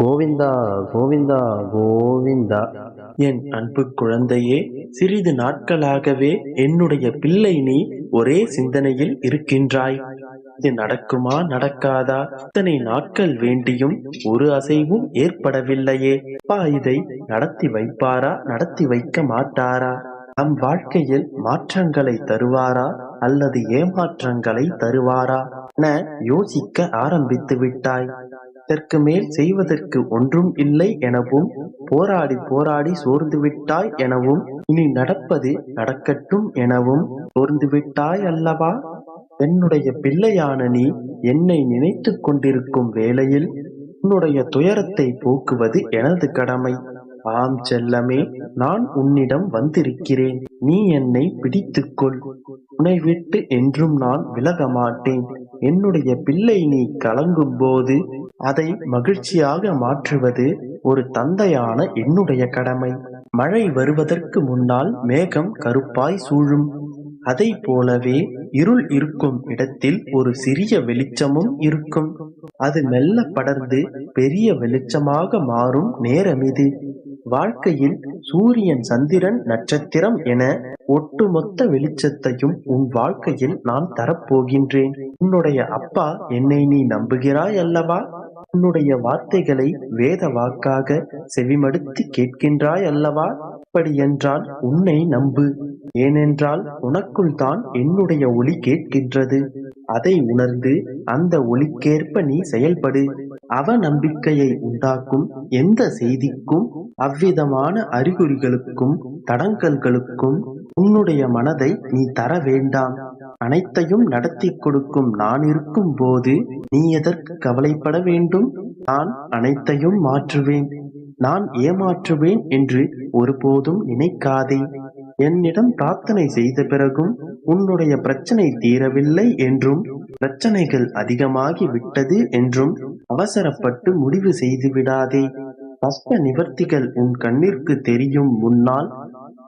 கோவிந்தா கோவிந்தா கோவிந்தா. என் அன்பு குழந்தையே சிறிது நாட்களாகவே என்னுடைய பிள்ளை நீ ஒரே சிந்தனையில் இருக்கின்றாய். இது நடக்குமா நடக்காதா? இத்தனை நாட்கள் வேண்டியும் ஒரு அசைவும் ஏற்படவில்லையே. அப்பா இதை நடத்தி வைப்பாரா நடத்தி வைக்க மாட்டாரா? நம் வாழ்க்கையில் மாற்றங்களை தருவாரா அல்லது ஏமாற்றங்களை தருவாரா? என யோசிக்க ஆரம்பித்து விட்டாய். அதற்கு மேல் செய்வதற்கு ஒன்றும் இல்லை எனவும் போராடி போராடி சோர்ந்து விட்டாய் எனவும் இனி நடப்பது நடக்கட்டும் எனவும் சோர்ந்து விட்டாய் அல்லவா? என்னுடைய பிள்ளையான நீ என்னை நினைத்து கொண்டிருக்கும் வேளையில் உன்னுடைய துயரத்தை போக்குவது எனது கடமை. ஆம் செல்லமே நான் உன்னிடம் வந்திருக்கிறேன். நீ என்னை பிடித்துக்கொள். உன்னை விட்டு என்றும் நான் விலக மாட்டேன் என்னுடைய பிள்ளை நீ கலங்கும் போது அதை மகிழ்ச்சியாக மாற்றுவது ஒரு தந்தையான என்னுடைய கடமை. மழை வருவதற்கு முன்னால் மேகம் கருப்பாய் சூழும். அதை போலவே இருள் இருக்கும் இடத்தில் ஒரு சிறிய வெளிச்சமும் இருக்கும். அது மெல்ல படர்ந்து பெரிய வெளிச்சமாக மாறும் நேரம் இது. வாழ்க்கையில் சூரியன் சந்திரன் நட்சத்திரம் என ஒட்டுமொத்த வெளிச்சத்தையும் உன் வாழ்க்கையில் நான் தரப்போகின்றேன். உன்னுடைய அப்பா என்னை நீ நம்புகிறாய் அல்லவா? உன்னுடைய வார்த்தைகளை வேத வாக்காக செவிமடுத்து கேட்கின்றாய் அல்லவா? அப்படியென்றால் உன்னை நம்பு. ஏனென்றால் உனக்குள் தான் என்னுடைய ஒளி கேட்கின்றது. அதை உணர்ந்து அந்த ஒளிக்கேற்ப நீ செயல்படு. அவ நம்பிக்கையை உண்டாக்கும் எந்த செய்திக்கும் அவ்விதமான அறிகுறிகளுக்கும் தடங்கல்களுக்கும் உன்னுடைய மனதை நீ தர வேண்டாம். அனைத்தையும் நடத்தி கொடுக்கும் நான் இருக்கும் போது நீ எதற்கு கவலைப்பட வேண்டும்? நான் அனைத்தையும் மாற்றுவேன். நான் ஏமாற்றுவேன் என்று ஒருபோதும் நினைக்காதே. என்னிடம் பிரார்த்தனை செய்த பிறகும் உன்னுடைய பிரச்சனை தீரவில்லை என்றும் பிரச்சனைகள் அதிகமாகி விட்டது என்றும் அவசரப்பட்டு முடிவு செய்து விடாதே. கஷ்ட நிவர்த்திகள் உன் கண்ணிற்கு தெரியும் முன்னால்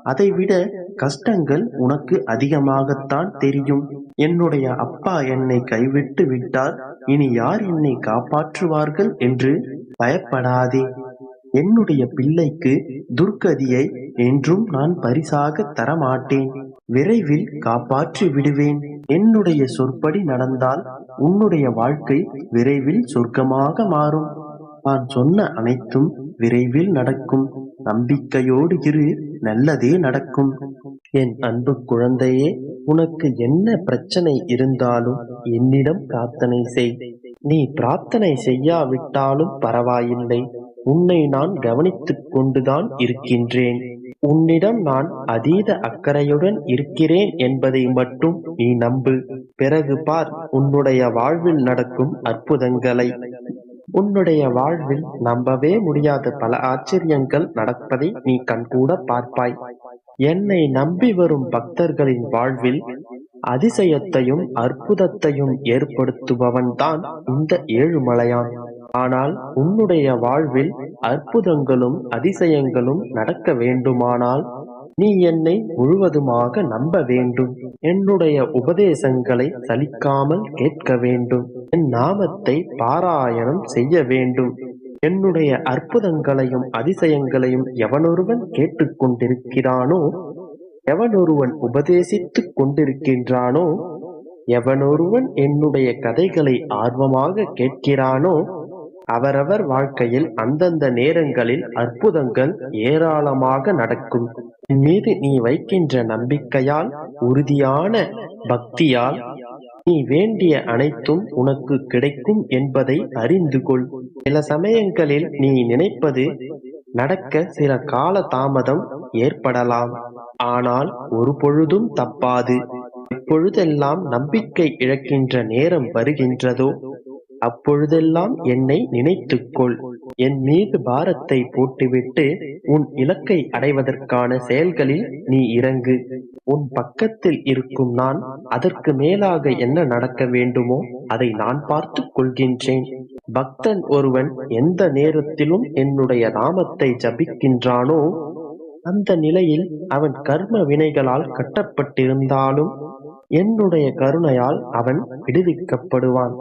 அதைவிட கஷ்டங்கள் உனக்கு அதிகமாகத்தான் தெரியும். என்னுடைய அப்பா என்னை கைவிட்டு விட்டார் இனி யார் என்னை காப்பாற்றுவார்கள் என்று பயப்படாதே. என்னுடைய பிள்ளைக்கு துர்கதியை என்றும் நான் பரிசாக தரமாட்டேன். விரைவில் காப்பாற்றி விடுவேன். என்னுடைய சொற்படி நடந்தால் உன்னுடைய வாழ்க்கை விரைவில் சொர்க்கமாக மாறும். நான் சொன்ன அனைத்தும் விரைவில் நடக்கும். நம்பிக்கையோடு இரு நல்லதே நடக்கும். என் அன்பு குழந்தையே உனக்கு என்ன பிரச்சனை இருந்தாலும் என்னிடம் பிரார்த்தனை செய். நீ பிரார்த்தனை செய்யாவிட்டாலும் பரவாயில்லை. உன்னை நான் கவனித்துக் கொண்டுதான் இருக்கின்றேன். உன்னிடம் நான் அதீத அக்கறையுடன் இருக்கிறேன் என்பதை மட்டும் நீ நம்பு. பிறகு பார் உன்னுடைய வாழ்வில் நடக்கும் அற்புதங்களை. உன்னுடைய வாழ்வில் நம்பவே முடியாத பல ஆச்சரியங்கள் நடப்பதை நீ கண்கூட பார்ப்பாய். என்னை நம்பி வரும் பக்தர்களின் வாழ்வில் அதிசயத்தையும் அற்புதத்தையும் ஏற்படுத்துபவன்தான் இந்த ஏழுமலையான். ஆனால் உன்னுடைய வாழ்வில் அற்புதங்களும் அதிசயங்களும் நடக்க வேண்டுமானால் நீ என்னை முழுவதுமாக நம்ப வேண்டும். என்னுடைய உபதேசங்களை சலிக்காமல் கேட்க வேண்டும். என் நாமத்தை பாராயணம் செய்ய வேண்டும். என்னுடைய அற்புதங்களையும் அதிசயங்களையும் எவனொருவன் கேட்டுக்கொண்டிருக்கிறானோ எவனொருவன் உபதேசித்துக் கொண்டிருக்கின்றானோ எவனொருவன் என்னுடைய கதைகளை ஆர்வமாக கேட்கிறானோ அவரவர் வாழ்க்கையில் அந்தந்த நேரங்களில் அற்புதங்கள் ஏராளமாக நடக்கும். மீது நீ வைக்கின்ற நம்பிக்கையால் உறுதியான பக்தியால் நீ வேண்டிய அனைத்தும் உனக்கு கிடைக்கும் என்பதை அறிந்து கொள். சில சமயங்களில் நீ நினைப்பது நடக்க சில கால தாமதம் ஏற்படலாம். ஆனால் ஒரு பொழுதும் தப்பாது. எப்பொழுதெல்லாம் நம்பிக்கை இழக்கின்ற நேரம் வருகின்றதோ அப்பொழுதெல்லாம் என்னை நினைத்துக்கொள். என் மீது பாரத்தை போட்டுவிட்டு உன் இலக்கை அடைவதற்கான செயல்களில் நீ இறங்கு. உன் பக்கத்தில் இருக்கும் நான் அதற்கு மேலாக என்ன நடக்க வேண்டுமோ அதை நான் பார்த்துக் கொள்கின்றேன். பக்தன் ஒருவன் எந்த நேரத்திலும் என்னுடைய நாமத்தை ஜபிக்கின்றானோ அந்த நிலையில் அவன் கர்ம வினைகளால் கட்டப்பட்டிருந்தாலும் என்னுடைய கருணையால் அவன் விடுவிக்கப்படுவான்.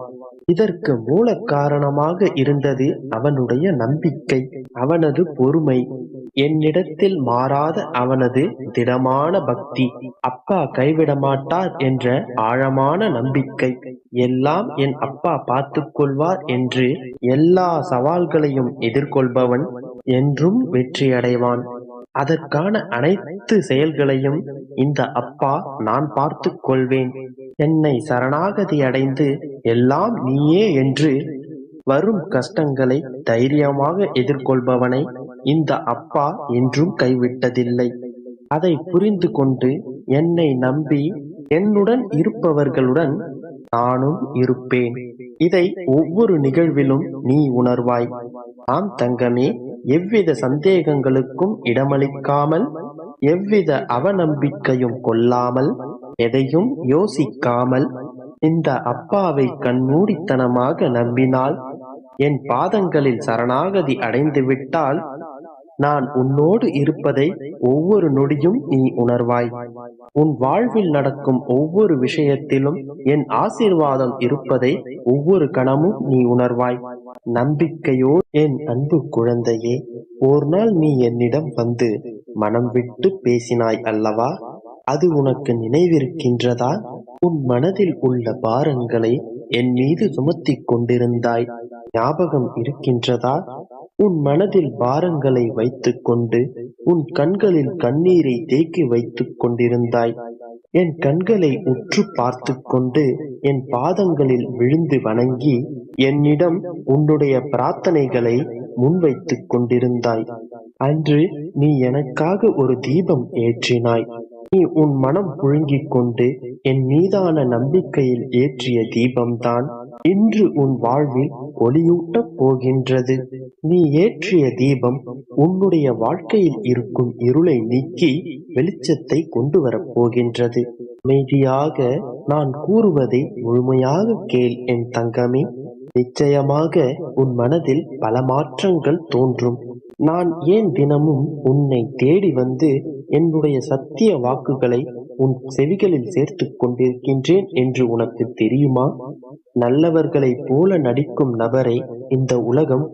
இதற்கு மூல காரணமாக இருந்தது அவனுடைய நம்பிக்கை அவனது பொறுமை. என்னிடத்தில் மாறாத அவனது திடமான பக்தி. அப்பா கைவிட மாட்டார் என்ற ஆழமான நம்பிக்கை. எல்லாம் என் அப்பா பார்த்து கொள்வார் என்று எல்லா சவால்களையும் எதிர்கொள்பவன் என்றும் வெற்றியடைவான். அதற்கான அனைத்து செயல்களையும் இந்த அப்பா நான் பார்த்து கொள்வேன். என்னை சரணாகதி அடைந்து எல்லாம் நீயே என்று வரும் கஷ்டங்களை தைரியமாக எதிர்கொள்பவனை இந்த அப்பா என்றும் கைவிட்டதில்லை. அதை புரிந்து கொண்டு என்னை நம்பி என்னுடன் இருப்பவர்களுடன் நானும் இருப்பேன். இதை ஒவ்வொரு நிகழ்விலும் நீ உணர்வாய். ஆம் தங்கமே எவ்வித சந்தேகங்களுக்கும் இடமளிக்காமல் எவ்வித அவநம்பிக்கையும் கொள்ளாமல் எதையும் யோசிக்காமல் இந்த அப்பாவை கண்மூடித்தனமாக நம்பினால் என் பாதங்களில் சரணாகதி அடைந்து விட்டால் நான் உன்னோடு இருப்பதை ஒவ்வொரு நொடியும் நீ உணர்வாய். உன் வாழ்வில் நடக்கும் ஒவ்வொரு விஷயத்திலும் என் ஆசீர்வாதம் இருப்பதை ஒவ்வொரு கணமும் நீ உணர்வாய். நம்பிக்கையோ என் அன்பு குழந்தையே ஒரு நாள் நீ என்னிடம் வந்து மனம் விட்டு பேசினாய் அல்லவா? அது உனக்கு நினைவிருக்கின்றதா? உன் மனதில் உள்ள பாரங்களை என் மீது சுமத்திக் கொண்டிருந்தாய். ஞாபகம் இருக்கின்றதா? உன் மனதில் பாரங்களை வைத்துக் கொண்டு உன் கண்களில் கண்ணீரை தேக்கி வைத்துக் கொண்டிருந்தாய். என் கண்களை உற்று பார்த்து கொண்டு என் பாதங்களில் விழுந்து வணங்கி என்னிடம் உன்னுடைய பிரார்த்தனைகளை முன்வைத்துக் கொண்டிருந்தாய். அன்று நீ எனக்காக ஒரு தீபம் ஏற்றினாய். நீ உன் மனம் புழுங்கிக் கொண்டு என் மீதான நம்பிக்கையில் ஏற்றிய தீபம்தான் இன்று உன் வாழ்வில் ஒளியூட்டப் போகின்றது. நீ ஏற்றிய தீபம் உன்னுடைய வாழ்க்கையில் இருக்கும் இருளை நீக்கி வெளிச்சத்தை கொண்டு வரப் போகின்றது. அமைதியாக நான் கூறுவதை முழுமையாக கேள் என் தங்கமே. நிச்சயமாக உன் மனதில் பல மாற்றங்கள் தோன்றும். நான் ஏன் தினமும் உன்னை தேடி வந்து என்னுடைய சத்திய வாக்குகளை உன் செவிகளில் சேர்த்து கொண்டிருக்கின்றேன் என்று உனக்கு தெரியுமா? நல்லவர்களைப் போல நடிக்கும் நபரை இந்த உலகம்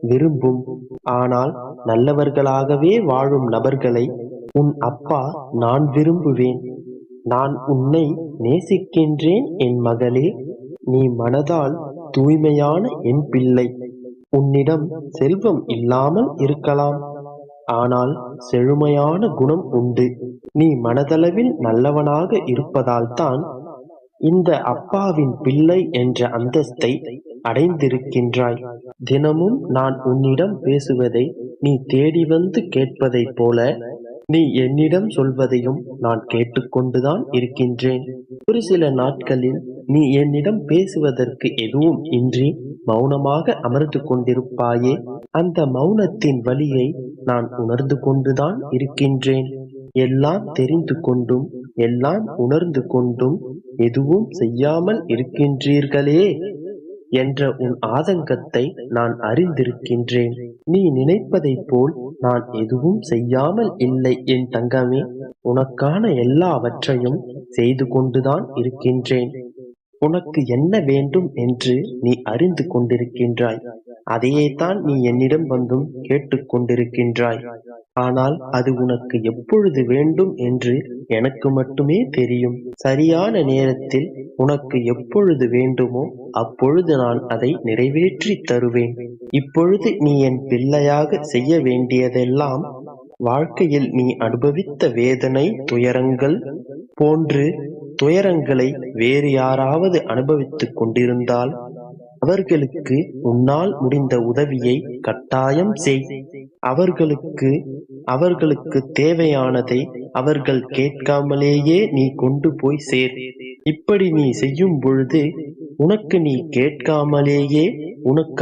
விரும்பும். ஆனால் நல்லவர்களாகவே வாழும் நபர்களை உன் அப்பா நான் விரும்புவேன். நான் உன்னை நேசிக்கின்றேன் என் மகளே. நீ மனதால் தூய்மையான என் பிள்ளை. உன்னிடம் செல்வம் இல்லாமல் இருக்கலாம். ஆனால் செழுமையான குணம் உண்டு. நீ மனதளவில் நல்லவனாக இருப்பதால்தான் இந்த அப்பாவின் பிள்ளை என்ற அந்தஸ்தை அடைந்திருக்கின்றாய். தினமும் நான் உன்னிடம் பேசுவதை நீ தேடி வந்து கேட்பதைப் போல நீ என்னிடம் சொல்வதையும் நான் கேட்டுக்கொண்டுதான் இருக்கின்றேன். ஒரு சில நாட்களில் நீ என்னிடம் பேசுவதற்கு எதுவும் இன்றி மௌனமாக அமர்ந்து கொண்டிருப்பாயே? அந்த மௌனத்தின் வழியை நான் உணர்ந்து கொண்டுதான் இருக்கின்றேன். எல்லாம் தெரிந்து கொண்டும் எல்லாம் உணர்ந்து கொண்டும் எதுவும் செய்யாமல் இருக்கின்றீர்களே என்ற உன் ஆதங்கத்தை நான் அறிந்திருக்கின்றேன். நீ நினைப்பதைப் போல் நான் எதுவும் செய்யாமல் இல்லை என் தங்கமே. உனக்கான எல்லாவற்றையும் செய்து கொண்டுதான் இருக்கின்றேன். உனக்கு என்ன வேண்டும் என்று நீ அறிந்து கொண்டிருக்கின்றாய். அதையேதான் நீ என்னிடம் வந்தும் கேட்டுக்கொண்டிருக்கின்றாய் ஆனால் அது உனக்கு எப்பொழுது வேண்டும் என்று எனக்கு மட்டுமே தெரியும். சரியான நேரத்தில் உனக்கு எப்பொழுது வேண்டுமோ அப்பொழுது நான் அதை நிறைவேற்றி தருவேன். இப்பொழுது நீ என் பிள்ளையாக செய்ய வேண்டியதெல்லாம் வாழ்க்கையில் நீ அனுபவித்த வேதனை துயரங்கள் போன்று துயரங்களை வேறு யாராவது அனுபவித்துக் கொண்டிருந்தால் அவர்களுக்கு உன்னால் முடிந்த உதவியை கட்டாயம் செய். அவர்களுக்கு அவர்களுக்கு தேவையானதை அவர்கள் கேட்காமலேயே நீ கொண்டு போய் சேர். இப்படி நீ செய்யும் பொழுது உனக்கு நீ கேட்காமலேயே உனக்கு